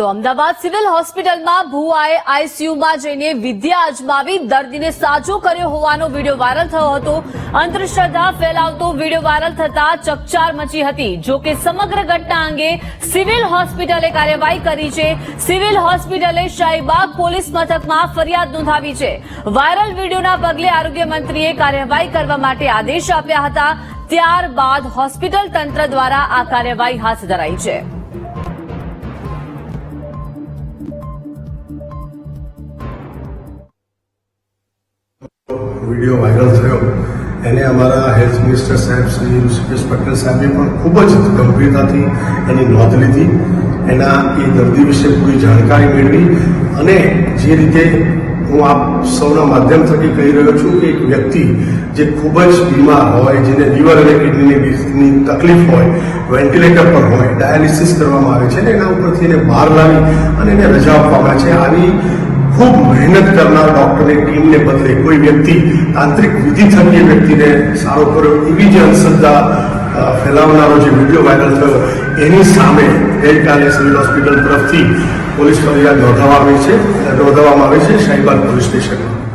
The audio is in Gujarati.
તો અમદાવાદ સિવિલ હોસ્પિટલમાં ભુઆએ આઈસીયુમાં જઈને વિદ્યા અજમાવી દર્દીને સાજો કર્યો હોવાનો વીડિયો વાયરલ થયો હતો. અંધશ્રદ્ધા ફેલાવતો વીડિયો વાયરલ થતા ચકચાર મચી હતી. જો કે સમગ્ર ઘટના અંગે સિવિલ હોસ્પિટલે કાર્યવાહી કરી છે. સિવિલ હોસ્પિટલે શાહીબાગ પોલીસ મથકમાં ફરિયાદ નોંધાવી છે. વાયરલ વિડીયોના પગલે આરોગ્ય મંત્રીએ કાર્યવાહી કરવા માટે આદેશ આપ્યા હતા. ત્યારબાદ હોસ્પિટલ તંત્ર દ્વારા આ કાર્યવાહી હાથ ધરાઈ છે. વીડિયો વાયરલ થયો. એને અમારા હેલ્થ મિનિસ્ટર સાહેબ શ્રી ઋષિકેશ પટેલ સાહેબે પણ ખૂબ જ ગંભીરતાથી એની નોંધ લીધી. એના એ દર્દી વિશે પૂરી જાણકારી મેળવી અને જે રીતે હું આપ સૌના માધ્યમ થકી કહી રહ્યો છું કે એક વ્યક્તિ જે ખૂબ જ બીમાર હોય, જેને લીવર અને કિડનીની તકલીફ હોય, વેન્ટિલેટર પર હોય, ડાયાલિસિસ કરવામાં આવે છે ને એના ઉપરથી એને બહાર લાવી અને એને રજા આપવામાં છે. આવી ખૂબ મહેનત કરનાર ડૉક્ટરની ટીમને બદલે કોઈ વ્યક્તિ તાંત્રિક વિધિ વ્યક્તિને સારો કર્યો એવી જે અંધશ્રદ્ધા ફેલાવનારો જે વીડિયો વાયરલ થયો, એની સામે ગઈકાલે સિવિલ હોસ્પિટલ તરફથી પોલીસ ફરિયાદ નોંધાવવામાં આવી છે નોંધાવવામાં આવી છે શાહીબાગ પોલીસ સ્ટેશનમાં.